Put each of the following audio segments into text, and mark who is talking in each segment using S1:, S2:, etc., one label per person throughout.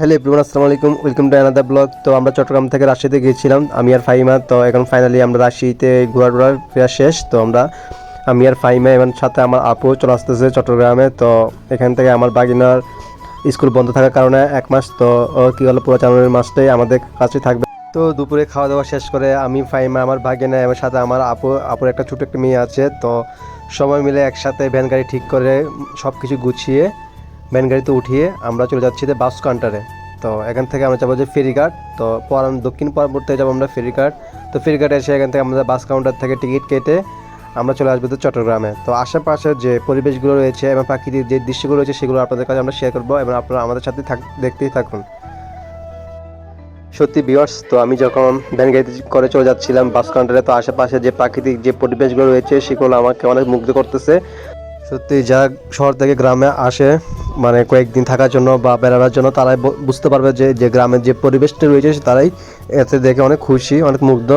S1: Hello everyone, আসসালামু আলাইকুম। Welcome to another blog তো আমরা চট্টগ্রাম থেকে রাজশাহীতে গিয়েছিলাম। আমি আর ফাইমা তো এখন ফাইনালি আমরা রাজশাহীতে ঘোরা ঘোরা ফেরা শেষ। তো আমরা, আমি আর ফাইমা এবং সাথে আমার আপু চলে আসতেছে চট্টগ্রামে। তো এখান থেকে আমার বাগিনার স্কুল বন্ধ থাকার কারণে এক মাস। তো কী হলো পুরো জানুয়ারি মাসটাই আমাদের কাছে থাকবে। তো দুপুরে খাওয়া দাওয়া শেষ করে আমি ফাইমা আমার ভাগিনা এবং সাথে আমার আপু, আপুর একটা ছোটো একটা মেয়ে আছে। তো সবাই মিলে একসাথে ভ্যান গাড়ি ঠিক করে সব কিছু গুছিয়ে ভ্যান গাড়িতে উঠিয়ে আমরা চলে যাচ্ছি বাস কাউন্টারে তো এখান থেকে আমরা যাব যে ফেরিঘাট। তো পরান দক্ষিণ পরবর্তী যাব আমরা ফেরিঘাট। তো ফেরিঘাটে এসে এখান থেকে আমাদের বাস কাউন্টার থেকে টিকিট কেটে আমরা চলে আসব তো চট্টগ্রামে। তো আশেপাশে যে পরিবেশগুলো রয়েছে এবং প্রাকৃতিক যে দৃশ্যগুলো রয়েছে সেগুলো আপনাদের কাছে আমরা শেয়ার করব এবং আপনারা আমাদের সাথে থাক দেখতেই থাকুন। সত্যি বিয়ার্স তো আমি যখন ভ্যান গাড়িতে করে চলে যাচ্ছিলাম বাস কাউন্টারে তো আশেপাশে যে প্রাকৃতিক যে পরিবেশগুলো রয়েছে সেগুলো আমাকে অনেক মুগ্ধ করতেছে। সত্যি যা শহর থেকে গ্রামে আসে মানে কয়েকদিন থাকার জন্য বা বেড়ানোর জন্য, তারাই বুঝতে পারবে যে যে গ্রামের যে পরিবেশটা রয়েছে, তারাই এতে দেখে অনেক খুশি, অনেক মুগ্ধ।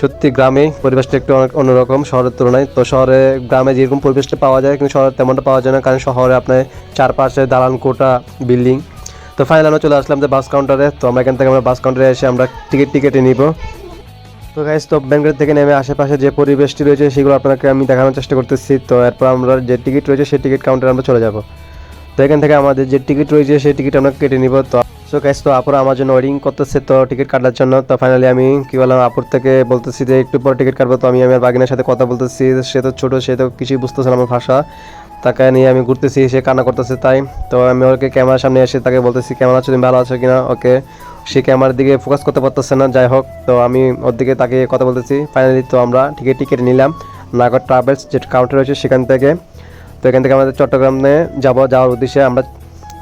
S1: সত্যি গ্রামে পরিবেশটা একটু অনেক অন্যরকম শহরের তুলনায়। তো শহরে, গ্রামে যেরকম পরিবেশটা পাওয়া যায়, কিন্তু শহরে তেমনটা পাওয়া যায় না, কারণ শহরে আপনার চারপাশে দালান কোটা বিল্ডিং। তো ফাইনাল আমরা চলে আসলাম যে বাস কাউন্টারে তো আমরা এখান থেকে আমরা বাস কাউন্টারে এসে আমরা টিকিট টিকেটে নিব। তো গাইজ তো ব্যাঙ্গালোর থেকে নেমে আশেপাশে যে পরিবেশটি রয়েছে, সেগুলো আপনাকে আমি দেখানোর চেষ্টা করতেছি। তো এরপর আমরা যে টিকিট রয়েছে, সেই টিকিট কাউন্টারে আমরা চলে যাব। তো এখান থেকে আমাদের যে টিকিট রয়েছে, সেই টিকিট আমরা কেটে নিব। তো সো গাইজ তো আপুরা আমার জন্য ওয়েটিং করতেছে, তো টিকিট কাটার জন্য। তো ফাইনালি আমি কি বললাম, আপুর থেকে বলতেছি যে একটু পর টিকিট কাটবো। তো আমি আমার বাগিনের সাথে কথা বলতেছি, সে তো ছোটো, সে তো কিছুই বুঝতেছে না আমার ভাষা। তাকে নিয়ে আমি ঘুরতেছি, সে কান্না করতেছে তাই। তো আমি ওকে ক্যামেরার সামনে এসে তাকে বলতেছি, কেমন আছো? তুমি ভালো আছো কিনা? ওকে। সে ক্যামেরার দিকে ফোকাস করতে পারতেছে না, যাই হোক, তো আমি ওর দিকে তাকে কথা বলতেছি। ফাইনালি তো আমরা টিকিট টিকিট নিলাম নাগর ট্রাভেলস যে কাউন্টার রয়েছে সেখান থেকে। তো এখান থেকে আমাদের চট্টগ্রামে যাব, যাওয়ার উদ্দেশ্যে আমরা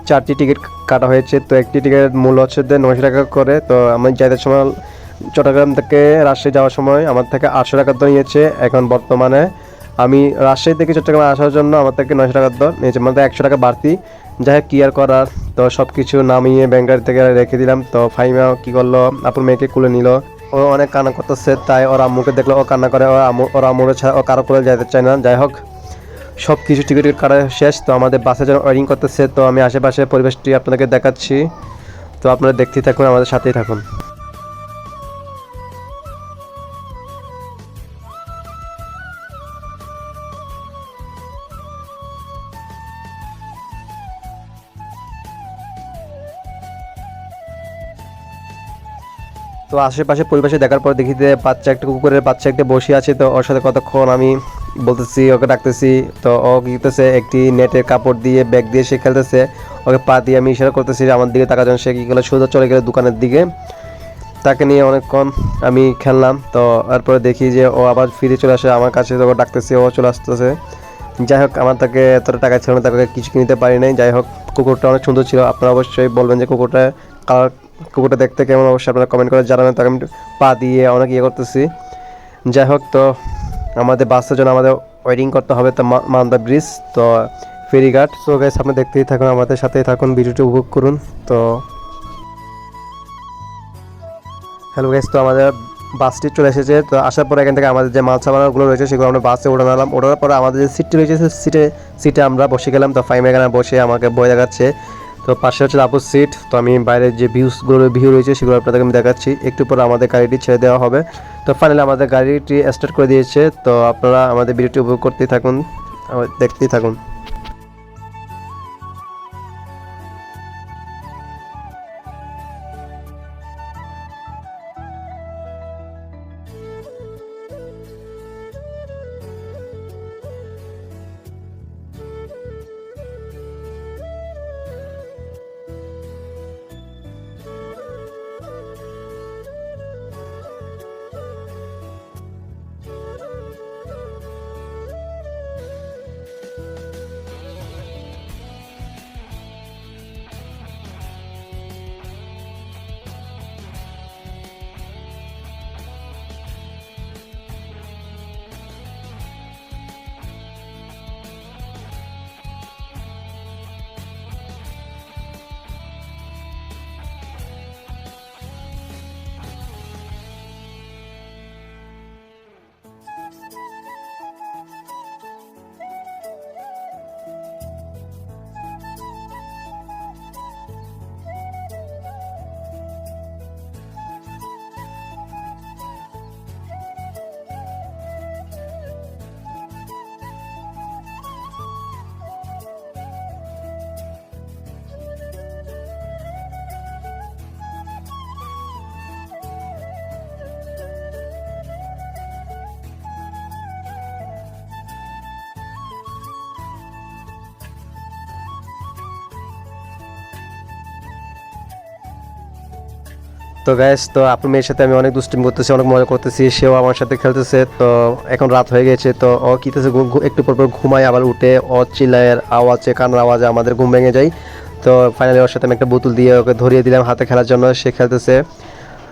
S1: চারটি টিকিট কাটা হয়েছে। তো একটি টিকিটের মূল্য হচ্ছে যে নয়শো টাকা করে। তো আমি যাইতে সময় চট্টগ্রাম থেকে রাজশাহী যাওয়ার সময় আমার থেকে আটশো টাকা দর নিয়েছে। এখন বর্তমানে আমি রাজশাহী থেকে চট্টগ্রামে আসার জন্য আমার থেকে নয়শো টাকার দর নিয়েছে। মানে একশো টাকা বাড়তি। যাই হোক কেয়ার আর করার? তো সব কিছু নামিয়ে ব্যাংকার থেকে রেখে দিলাম। তো ফাইমা কি করল? আপুর মেয়েকে কুলে নিল। ও অনেক কান্না করতেছে, তাই ওর আম্মুকে দেখল। ও কান্না করে ওর আম্মু ছাড়া ও কারও করে যেতে চায় না। যাই হোক সব কিছু টিকিট কাটা শেষ। তো আমাদের বাসে যেন ওয়ারিং করতেছে, তো আমি আশেপাশে পরিবেশটি আপনাদেরকে দেখাচ্ছি। তো আপনারা দেখতেই থাকুন, আমাদের সাথেই থাকুন। তো আশেপাশে পরিবেশে দেখার পর দেখি যে বাচ্চা একটা কুকুরের বাচ্চা একটা বসে আছে, তো ওর সাথে কতক্ষণ আমি বলতেছি, ওকে ডাকতেছি, তো ও করতেছে, একটি নেটের কাপড় দিয়ে ব্যাগ দিয়ে সে খেলতেছে, ওকে পা দিয়ে আমি ইশারা করতেছি আমার দিকে তাকার জন্য সে কি করল, সোজা চলে গেলো দোকানের দিকে। তাকে নিয়ে অনেকক্ষণ আমি খেললাম, তো এরপরে দেখি যে ও আবার ফিরে চলে আসে, আমার কাছে তো ডাকতেছে, ও চলে আসতেছে। যাই হোক, আমার তাকে এতটা টাকা ছিল না, তাকে কিছু কিনতে পারি নাই। যাই হোক, কুকুরটা অনেক সুন্দর ছিল, আপনারা অবশ্যই বলবেন যে কুকুরটা কালার কুকুরটা দেখতে কেমন? অবশ্যই আপনারা কমেন্ট করে জানাবেন। তাকে আমি পা দিয়ে অনেক ইয়ে করতেছি। যাই হোক, তো আমাদের বাসের জন্য আমাদের ওয়েটিং করতে হবে তো মান্দা ব্রিজ তো ফেরিঘাট। সো গাইস আপনি দেখতেই থাকুন, আমাদের সাথেই থাকুন, ভিডিওটি উপভোগ করুন। তো হ্যালো গাইস তো আমাদের বাসটি চলে এসেছে। তো আসার পরে এখান থেকে আমাদের যে মাল সামানগুলো রয়েছে, সেগুলো আমরা বাসে উঠে নিলাম। ওঠার পরে আমাদের যে সিটটি রয়েছে সিটে সিটে আমরা বসে গেলাম। তো ফাইমে এখানে বসে আমাকে বই দেখাচ্ছে। তো পাশে হচ্ছে আপুর সিট তো আমি বাইরের যে ভিউসগুলো ভিউ রয়েছে, সেগুলো আপনাদেরকে আমি দেখাচ্ছি। একটু পরে আমাদের গাড়িটি ছেড়ে দেওয়া হবে। তো ফাইনালি আমাদের গাড়িটি স্টার্ট করে দিয়েছে। তো আপনারা আমাদের ভিডিওটি উপভোগ করতেই থাকুন। দেখতেই থাকুন। তো গ্যাস তো আপনার মেয়ের সাথে আমি অনেক দুষ্টিমি করতেছি, অনেক মজা করতেছি, সেও আমার সাথে খেলতেছে, তো এখন রাত হয়ে গেছে, তো ও কিতেছে একটু পর পর ঘুমায়, আবার উঠে ও চিল্লায়ের আওয়াজে, কান্নার আওয়াজে আমাদের ঘুম ভেঙে যায়। তো ফাইনালি ওর সাথে আমি একটা বোতল দিয়ে ওকে ধরিয়ে দিলাম হাতে খেলার জন্য, সে খেলতেছে।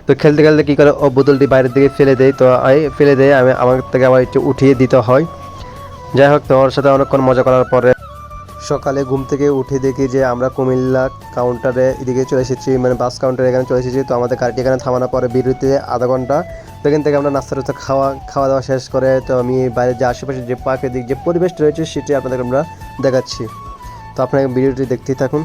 S1: তো খেলতে খেলতে কী করে, ও বোতলটি বাইরের দিকে ফেলে দেয়, তো এই ফেলে দেয়, আমি আমার থেকে আবার একটু উঠিয়ে দিতে হয়। যাই হোক, তো ওর সাথে অনেকক্ষণ মজা করার পরে সকালে ঘুম থেকে উঠে দেখি যে আমরা কুমিল্লা কাউন্টারে এদিকে চলে এসেছি মানে বাস কাউন্টারে এখানে চলে এসেছি। তো আমাদের গাড়িটি এখানে থামানোর পরে বিরতিতে আধা ঘণ্টা তো এখান থেকে আমরা নাস্তা টাস্তা খাওয়া খাওয়া দাওয়া শেষ করে তো আমি বাইরে যে আশেপাশে যে প্রাকৃতিক যে পরিবেশটা রয়েছে, সেটি আপনাদের আমরা দেখাচ্ছি। তো আপনাকে ভিডিওটি দেখতেই থাকুন।